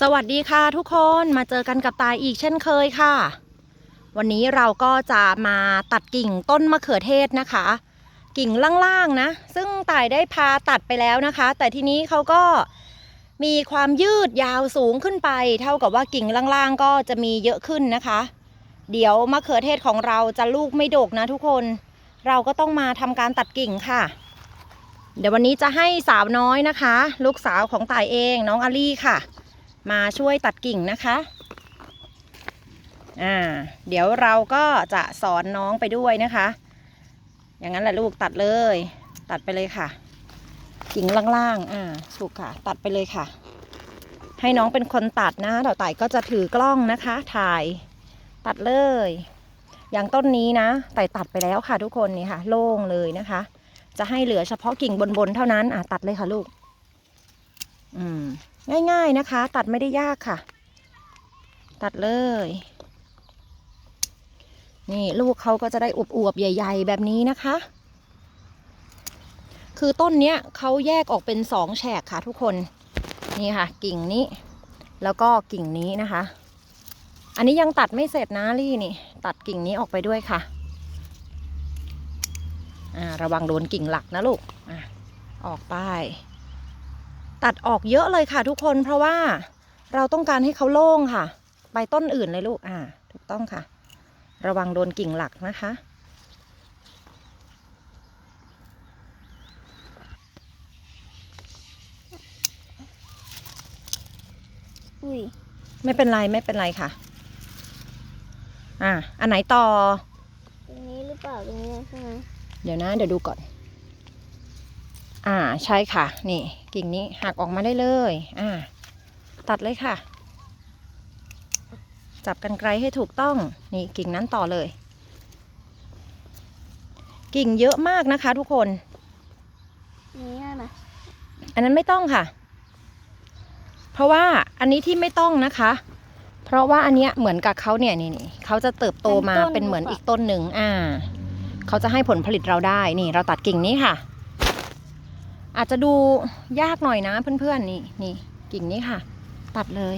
สวัสดีค่ะทุกคนมาเจอกันกับตายอีกเช่นเคยค่ะ วันนี้เราก็จะมาตัดกิ่งต้นมะเขือเทศนะคะ กิ่งล่างๆนะ ซึ่งตายได้พาตัดไปแล้วนะคะ แต่ทีนี้เขาก็มีความยืดยาวสูงขึ้นไป เท่ากับว่ากิ่งล่างๆก็จะมีเยอะขึ้นนะคะ เดี๋ยวมะเขือเทศของเราจะลูกไม่ดกนะทุกคนเราก็ต้องมาทำการตัดกิ่งค่ะเดี๋ยววันนี้จะให้สาวน้อยนะคะ ลูกสาวของตายเองน้องอาลี่ค่ะ มาช่วยตัดกิ่งนะคะอ่าเดี๋ยวเราก็จะสอนน้องไปด้วยนะคะ อย่างนั้นแหละลูกตัดเลย ตัดไปเลยค่ะ กิ่งล่างๆอ่าถูกค่ะ ตัดไปเลยค่ะ ให้น้องเป็นคนตัดนะเดี๋ยวไต่ก็จะถือกล้องนะคะ ถ่ายตัดเลย อย่างต้นนี้นะไต่ตัดไปแล้วค่ะทุกคนนี่ค่ะ โล่งเลยนะคะ จะให้เหลือเฉพาะกิ่งบนๆเท่านั้นอ่าตัดเลยค่ะลูก อืม ง่ายๆนะคะ ตัดไม่ได้ยากค่ะ ตัดเลย นี่ลูกเขาก็จะได้อวบๆใหญ่ ๆ แบบนี้นะคะ คือต้นเนี้ยเขาแยกออกเป็นสองแฉกค่ะทุกคน นี่ค่ะ กิ่งนี้ แล้วก็กิ่งนี้นะคะ อันนี้ยังตัดไม่เสร็จนะลี่นี่ ตัดกิ่งนี้ออกไปด้วยค่ะอ่าระวังโดนกิ่งหลักนะลูกอะออกไป ตัดออกเยอะเลยค่ะทุกคนเพราะว่าเราต้องการให้เขาโล่งค่ะไปต้นอื่นเลยลูกอ่า ถูกต้องค่ะ ระวังโดนกิ่งหลักนะคะ อุ้ยไม่เป็นไรไม่เป็นไรค่ะ อ่าอันไหนต่อ ตรงนี้หรือเปล่าตรงนี้ใช่ไหม เดี๋ยวนะ เดี๋ยวดูก่อน อ่าใช่ค่ะ นี่กิ่งนี้หักออกมาได้เลย อ่า ตัดเลยค่ะ จับกันไกลให้ถูกต้อง นี่กิ่งนั้นต่อเลย กิ่งเยอะมากนะคะทุกคน นี่ได้ไหมอันนั้นไม่ต้องค่ะ เพราะว่าอันนี้ที่ไม่ต้องนะคะ เพราะว่าอันเนี้ยเหมือนกับเขาเนี่ยนี่นี่เขาจะเติบโตมาเป็นเหมือนอีกต้นหนึ่งอ่าเขาจะให้ผลผลิตเราได้ นี่ เราตัดกิ่งนี้ค่ะ อาจจะดูยากหน่อยนะเพื่อนๆนี่นี่กิ่งนี้ค่ะ ตัดเลย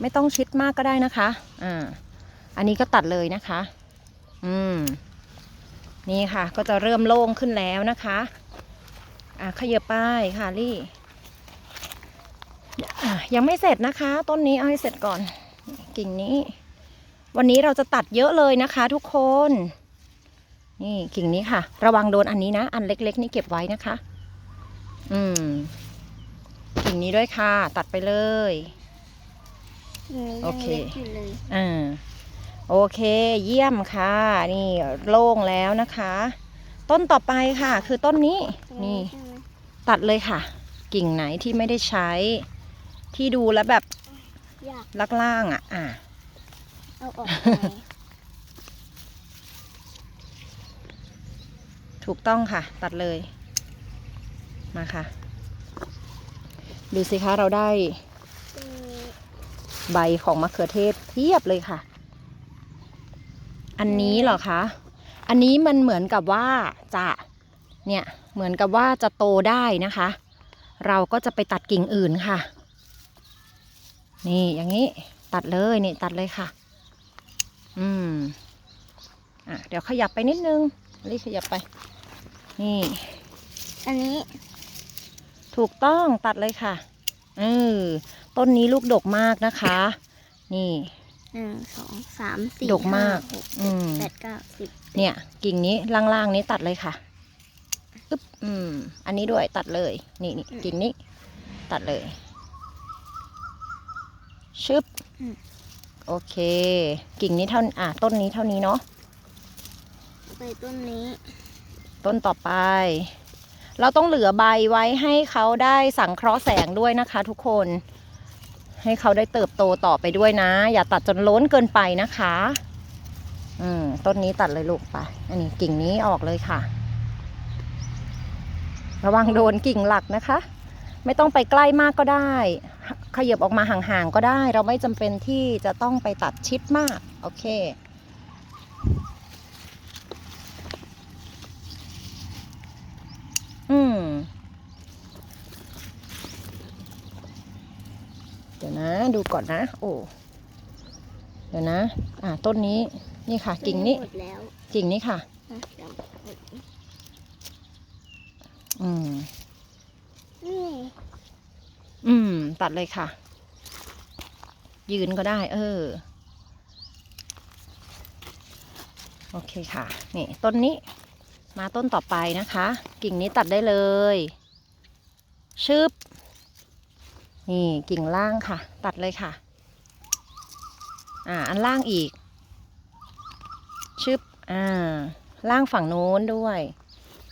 ไม่ต้องชิดมากก็ได้นะคะ อ่า อันนี้ก็ตัดเลยนะคะ อืม นี่ค่ะ ก็จะเริ่มโล่งขึ้นแล้วนะคะ อะขยับไปค่ะลี่ยังไม่เสร็จนะคะ ต้นนี้เอาให้เสร็จก่อน กิ่งนี้ วันนี้เราจะตัดเยอะเลยนะคะ ทุกคน นี่กิ่งนี้ค่ะ ระวังโดนอันนี้นะ อันเล็ก ๆ นี่เก็บไว้นะคะ อืม กิ่งนี้ด้วยค่ะ ตัดไปเลยตรงนี้โอยังเคเล็กอยู่เลยอ่าโอเค เยี่ยมค่ะ นี่โล่งแล้วนะคะ ต้นต่อไปค่ะ คือต้นนี้ตรงนี่ใช่ไหมตัดเลยค่ะ กิ่งไหนที่ไม่ได้ใช้ ที่ดูแล้วแบบอยากลักล่างอะ อะเอาออกไป ถูกต้องค่ะ ตัดเลย มาค่ะ ดูสิคะเราได้ใบของมะเขือเทศเพียบเลยค่ะ อันนี้เหรอคะ อันนี้มันเหมือนกับว่าจะเนี่ยเหมือนกับว่าจะโตได้นะคะ เราก็จะไปตัดกิ่งอื่นค่ะ นี่อย่างนี้ตัดเลยนี่ตัดเลยค่ะ อืมอะเดี๋ยวขยับไปนิดนึงรีขยับไป นี่ อันนี้ ถูกต้องตัดเลยค่ะเออต้นนี้ลูกดกมากนะคะ นี่หนึ่งสองสามสี่ดกมากห้หอืมเจ็ดแปดเก้าสิบเนี่ย กิ่งนี้ล่างๆนี้ตัดเลยค่ะอึ๊บอืม อันนี้ด้วยตัดเลย นี่นี่กิ่งนี้ ตัดเลย ชึบโอเค กิ่งนี้เท่าอะต้นนี้เท่านี้เนาะไปต้นนี้ ต้นต่อไป เราต้องเหลือใบไว้ให้เขาได้สังเคราะห์แสงด้วยนะคะทุกคน ให้เขาได้เติบโตต่อไปด้วยนะ อย่าตัดจนล้นเกินไปนะคะ อืมต้นนี้ตัดเลยลูกไป อันนี้กิ่งนี้ออกเลยค่ะ ระวังโดนกิ่งหลักนะคะ ไม่ต้องไปใกล้มากก็ได้ ขยับออกมาห่างๆก็ได้ เราไม่จำเป็นที่จะต้องไปตัดชิดมาก โอเค อืม ดี๋ยวนะ ดูก่อนนะ โอ้ เดี๋ยวนะ อ่า ต้นนี้ นี่ค่ะ กิ่งนี้ หมดแล้วกิ่งนี้ค่ะ นะเดี๋ยวอืม นี่อืม ตัดเลยค่ะ ยืนก็ได้ เออ โอเคค่ะ นี่ต้นนี้ มาต้นต่อไปนะคะ กิ่งนี้ตัดได้เลย ชึบ นี่กิ่งล่างค่ะ ตัดเลยค่ะ อ่า อันล่างอีก ชึบ อ่า ล่างฝั่งโน้นด้วย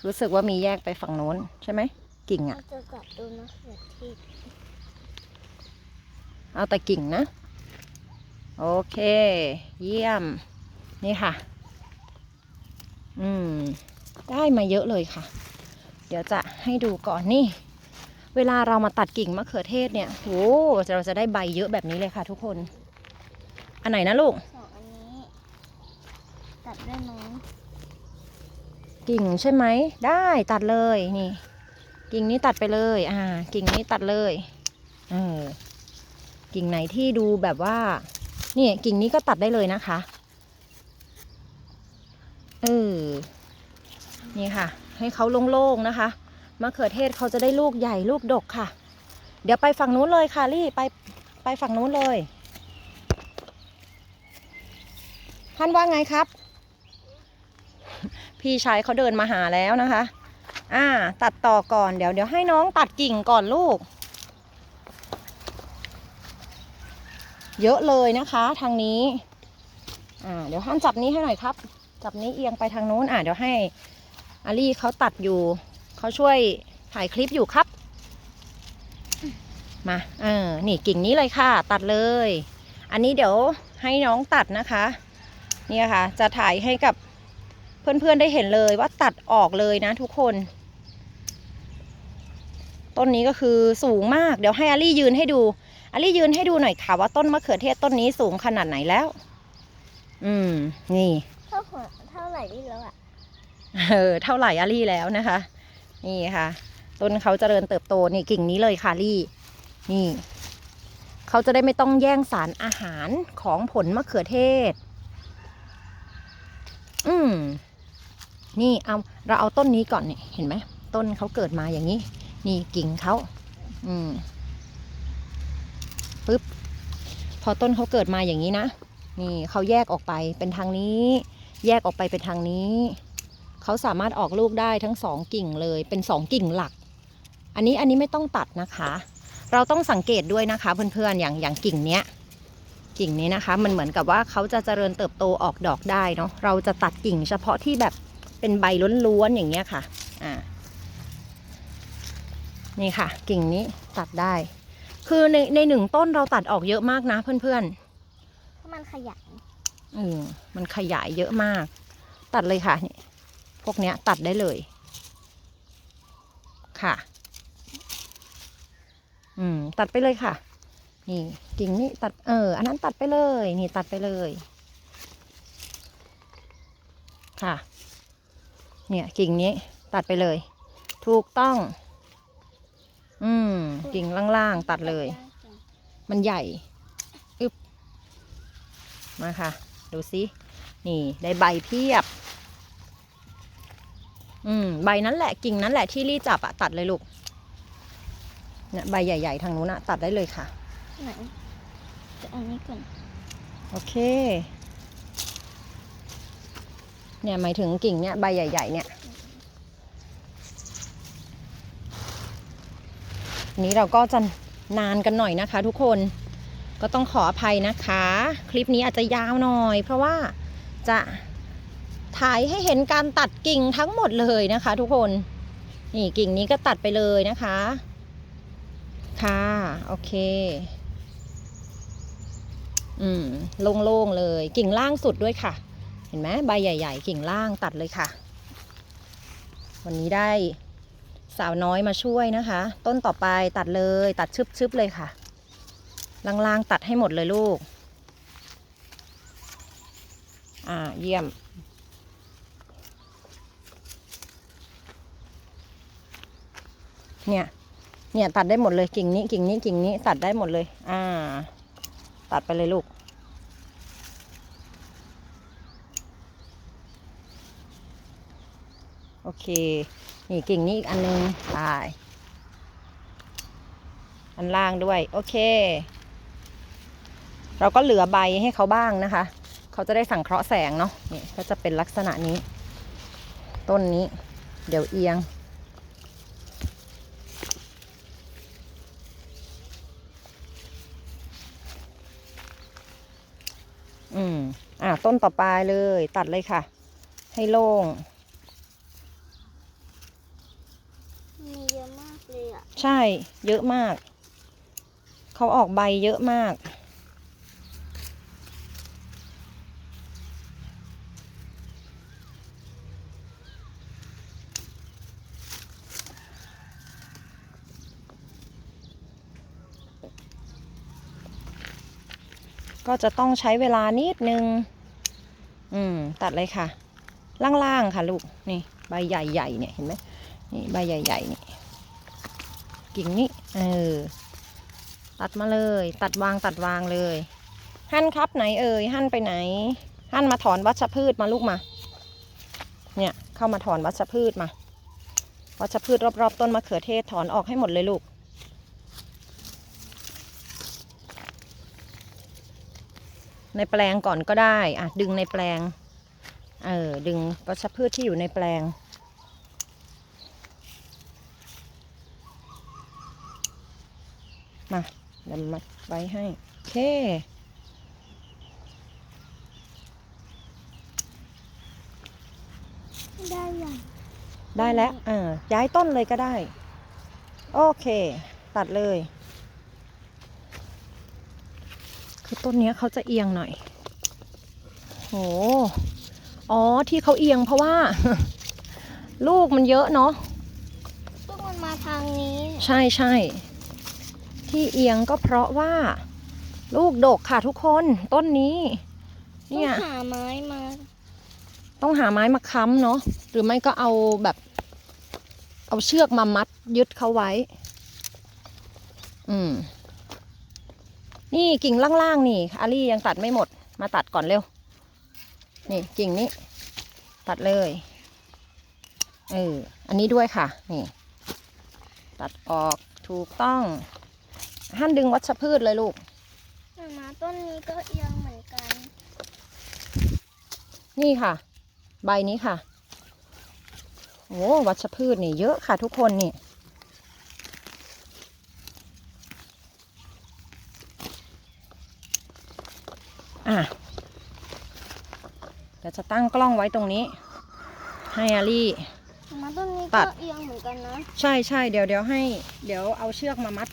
รู้สึกว่ามีแยกไปฝั่งโน้นใช่ไหม กิ่งเราอะจะกัดดูมะเขือเทศเอาแต่กิ่งนะ โอเค เยี่ยม นี่ค่ะ อืม ได้มาเยอะเลยค่ะ เดี๋ยวจะให้ดูก่อนนี่ เวลาเรามาตัดกิ่งมะเขือเทศเนี่ยโหเราจะได้ใบเยอะแบบนี้เลยค่ะทุกคน อันไหนนะลูก สองอันนี้ ตัดได้ไหมกิ่งใช่ไหม ได้ตัดเลยนี่ กิ่งนี้ตัดไปเลย อ่า กิ่งนี้ตัดเลยเออกิ่งไหนที่ดูแบบว่า นี่กิ่งนี้ก็ตัดได้เลยนะคะเออนี่ค่ะ ให้เขาโล่งๆนะคะ มะเขือเทศเขาจะได้ลูกใหญ่ลูกดกค่ะ เดี๋ยวไปฝั่งนู้นเลยค่ะลี่ไปไปฝั่งนู้นเลย ท่านว่าไงครับ พี่ชายเขาเดินมาหาแล้วนะคะ อ่า ตัดต่อก่อนเดี๋ยวเดี๋ยวให้น้องตัดกิ่งก่อนลูก เยอะเลยนะคะทางนี้ อ่า เดี๋ยวห้ามจับนี้ให้หน่อยครับ จับนี้เอียงไปทางนู้น อ่าเดี๋ยวให้อาลี่เขาตัดอยู่ เขาช่วยถ่ายคลิปอยู่ครับ มา เออ นี่กิ่งนี้เลยค่ะ ตัดเลย อันนี้เดี๋ยวให้น้องตัดนะคะ เนี่ยค่ะ จะถ่ายให้กับเพื่อนๆได้เห็นเลยว่าตัดออกเลยนะทุกคน ต้นนี้ก็คือสูงมาก เดี๋ยวให้อาลี่ยืนให้ดู อาลี่ยืนให้ดูหน่อยค่ะว่าต้นมะเขือเทศต้นนี้สูงขนาดไหนแล้ว อืม นี่ เท่าหัวเท่าไหร่นี่แล้วอะเออ เท่าไหร่อาลี่แล้วนะคะ นี่ค่ะ ต้นเขาจเจริญเติบโตนี่กิ่งนี้เลยค่ะลี่ นี่ เขาจะได้ไม่ต้องแย่งสารอาหารของผลมะเขือเทศ อืมนี่เอาเราเอาต้นนี้ก่อนนี่เห็นไหมต้นเขาเกิดมาอย่างนี้ นี่กิ่งเขาอืมปึ๊บพอต้นเขาเกิดมาอย่างนี้นะนี่เขาแยกออกไปเป็นทางนี้ แยกออกไปเป็นทางนี้ เขาสามารถออกลูกได้ทั้งสองกิ่งเลยเป็นสองกิ่งหลัก อันนี้อันนี้ไม่ต้องตัดนะคะ เราต้องสังเกตด้วยนะคะเพื่อนๆอย่างอย่างกิ่งเนี้ยกิ่งนี้นะคะมันเหมือนกับว่าเขาจะเจริญเติบโตออกดอกได้เนาะเราจะตัดกิ่งเฉพาะที่แบบเป็นใบล้วนๆอย่างเงี้ยค่ะอ่านี่ค่ะ กิ่งนี้ตัดได้ คือในในหนึ่งต้นเราตัดออกเยอะมากนะเพื่อนๆถ้ามันขยายอืมมันขยายเยอะมาก ตัดเลยค่ะนี่ พวกเนี้ยตัดได้เลยค่ะ อืม ตัดไปเลยค่ะ นี่ กิ่งนี้ตัด เออ อันนั้นตัดไปเลย นี่ตัดไปเลย ค่ะ เนี่ย กิ่งนี้ตัดไปเลย ถูกต้อง อืม กิ่งล่างๆตัดเลย มันใหญ่อึบมาค่ะ ดูสินี่ ได้ใบเพียบ อืมใบนั้นแหละกิ่งนั้นแหละที่รีจับอะตัดเลยลูกเนี่ยใบใหญ่ ๆ ทางนู้นอะตัดได้เลยค่ะไหนจะอันนี้ก่อนโอเค เนี่ยหมายถึงกิ่งเนี่ยใบใหญ่ ๆ เนี่ยอันนี้เราก็จะนานกันหน่อยนะคะ ทุกคนก็ต้องขออภัยนะคะ คลิปนี้อาจจะยาวหน่อย เพราะว่าจะ ถ่ายให้เห็นการตัดกิ่งทั้งหมดเลยนะคะ ทุกคน นี่กิ่งนี้ก็ตัดไปเลยนะคะ ค่ะ โอเค อืม โล่งๆเลย กิ่งล่างสุดด้วยค่ะ เห็นไหมใบใหญ่ ๆ กิ่งล่างตัดเลยค่ะ วันนี้ได้สาวน้อยมาช่วยนะคะ ต้นต่อไปตัดเลยตัดชึบๆเลยค่ะ ล่างๆตัดให้หมดเลยลูก อ่า เยี่ยม เนี่ยเนี่ยตัดได้หมดเลยกิ่งนี้กิ่งนี้กิ่งนี้ตัดได้หมดเลย อ่า ตัดไปเลยลูก โอเค นี่กิ่งนี้อีกอันนึงตาย อันล่างด้วย โอเค เราก็เหลือใบให้เขาบ้างนะคะ เขาจะได้สังเคราะห์แสงเนาะนี่ก็จะเป็นลักษณะนี้ ต้นนี้ เดี๋ยวเอียง อืม อะต้นต่อไปเลย ตัดเลยค่ะ ให้โล่ง มีเยอะมากเลยอะ ใช่ เยอะมาก เขาออกใบเยอะมาก ก็จะต้องใช้เวลานิดนึง อืม ตัดเลยค่ะ ล่างๆค่ะลูก นี่ ใบใหญ่ๆเนี่ยเห็นไหมนี่ใบใหญ่ๆนี่ กิ่งนี้ เออ ตัดมาเลย ตัดวางตัดวางเลย หั่นครับไหนเอ่ย หั่นไปไหน หั่นมาถอนวัชพืชมาลูกมา เนี่ย เข้ามาถอนวัชพืชมา วัชพืชรอบๆต้นมะเขือเทศถอนออกให้หมดเลยลูก ในแปลงก่อนก็ได้อะดึงในแปลง เออดึงวัชพืชที่อยู่ในแปลง มาเดี๋ยวมัดไว้ให้โอเคได้ยังได้แล้วเออย้ายต้นเลยก็ได้ โอเค ตัดเลย คือ ต้นเนี้ยเขาจะเอียงหน่อยโหอ๋อที่เขาเอียงเพราะว่า ลูกมันเยอะเนาะลูกมันมาทางนี้ ใช่ใช่ที่เอียงก็เพราะว่า ลูกดกค่ะทุกคนต้นนี้ต้องเนี่ยหาไม้มา ต้องหาไม้มาค้ำเนาะหรือไม่ก็เอาแบบ เอาเชือกมามัดยึดเขาไว้ อืม นี่กิ่งล่างๆนี่อาลี่ยังตัดไม่หมด มาตัดก่อนเร็ว นี่กิ่งนี้ ตัดเลยเอออันนี้ด้วยค่ะ นี่ ตัดออกถูกต้องหั่นดึงวัชพืชเลยลูกมามาต้นนี้ก็เอียงเหมือนกัน นี่ค่ะ ใบนี้ค่ะโอ้วัชพืชนี่เยอะค่ะทุกคนนี่ อะเดี๋ยวจะตั้งกล้องไว้ตรงนี้ ให้อาลี่มามาต้นนี้ตัก็ด เอียงเหมือนกันนะใช่ใช่เดี๋ยวเดี๋ยวให้ เดี๋ยวเอาเชือกมามัด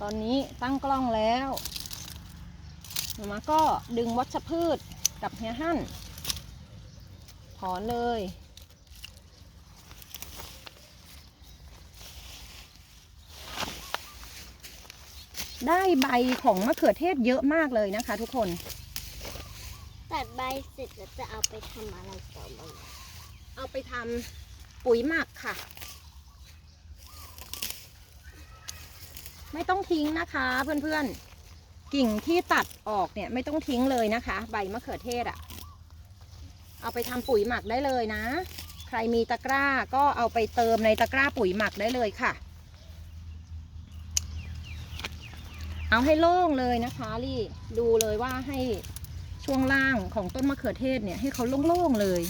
ตอนนี้ตั้งกล้องแล้วมามาก็ดึงวัชพืชกับเฮียหั่นถอนเลย ได้ใบของมะเขือเทศเยอะมากเลยนะคะ ทุกคนตัดใบเสร็จแล้วจะเอาไปทำอะไรต่อบ้างเอาไปทำปุ๋ยหมักค่ะ ไม่ต้องทิ้งนะคะเพื่อนๆ กิ่งที่ตัดออกเนี่ยไม่ต้องทิ้งเลยนะคะ ใบมะเขือเทศอะ่ะ เอาไปทำปุ๋ยหมักได้เลยนะ ใครมีตะกร้าก็เอาไปเติมในตะกร้าปุ๋ยหมักได้เลยค่ะ เอาให้โล่งเลยนะคะลี่ดูเลยว่าให้ช่วงล่างของต้นมะเขือเทศเนี่ยให้เขาโล่งๆเลย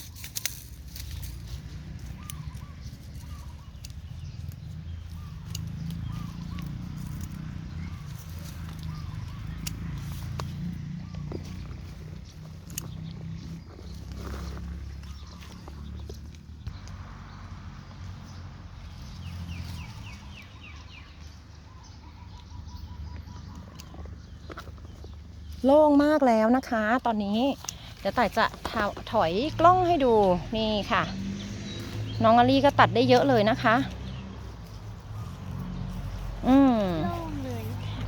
โล่งมากแล้วนะคะ ตอนนี้เดี๋ยวแต่ายจะถาถอยกล้องให้ดูนี่ค่ะ น้องอลี่ก็ตัดได้เยอะเลยนะคะ อืมโล่งเลย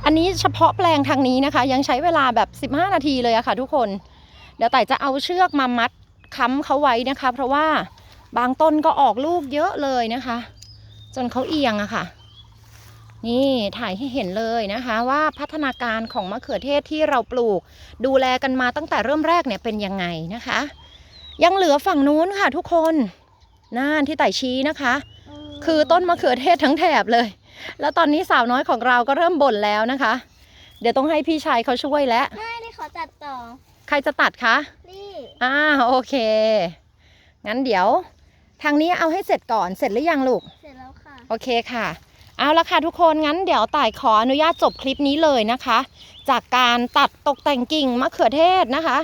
อันนี้เฉพาะแปลงทางนี้นะคะ ยังใช้เวลาแบบ 15 นาทีเลยอะค่ะ ทุกคน เดี๋ยวแต่ายจะเอาเชือกมามัดค้ำเขาไว้นะคะ เพราะว่าบางต้นก็ออกลูกเยอะเลยนะคะ จนเขาเอียงอะค่ะ นี่ถ่ายให้เห็นเลยนะคะว่าพัฒนาการของมะเขือเทศที่เราปลูก ดูแลกันมาตั้งแต่เริ่มแรกเนี่ยเป็นยังไงนะคะ ยังเหลือฝั่งนู้นค่ะทุกคนน่านที่ไต่ชี้นะคะ คือต้นมะเขือเทศทั้งแถบเลย แล้วตอนนี้สาวน้อยของเราก็เริ่มบ่นแล้วนะคะ เดี๋ยวต้องให้พี่ชายเขาช่วยแล้วไม่นี่ขอตัดต่อ ใครจะตัดคะนี่อ่าโอเค งั้นเดี๋ยว ทางนี้เอาให้เสร็จก่อนเสร็จหรือยังลูกเสร็จแล้วค่ะ โอเคค่ะ เอาละค่ะทุกคนงั้นเดี๋ยวต่ายขออนุญาตจบคลิปนี้เลยนะคะ จากการตัดตกแต่งกิ่งมะเขือเทศนะคะ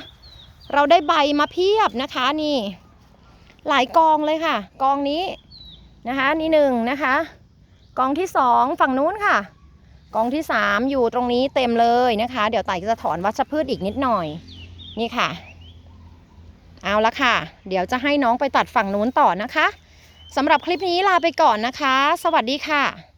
เราได้ใบมาเพียบนะคะนี่ หลายกองเลยค่ะ กองนี้นะคะนี่หนึ่งนะคะ กองที่สองฝั่งนู้นค่ะ กองที่สามอยู่ตรงนี้เต็มเลยนะคะ เดี๋ยวต่ายจะถอนวัชพืชอีกนิดหน่อย นี่ค่ะ เอาละค่ะ เดี๋ยวจะให้น้องไปตัดฝั่งนู้นต่อนะคะสำหรับคลิปนี้ลาไปก่อนนะคะ สวัสดีค่ะ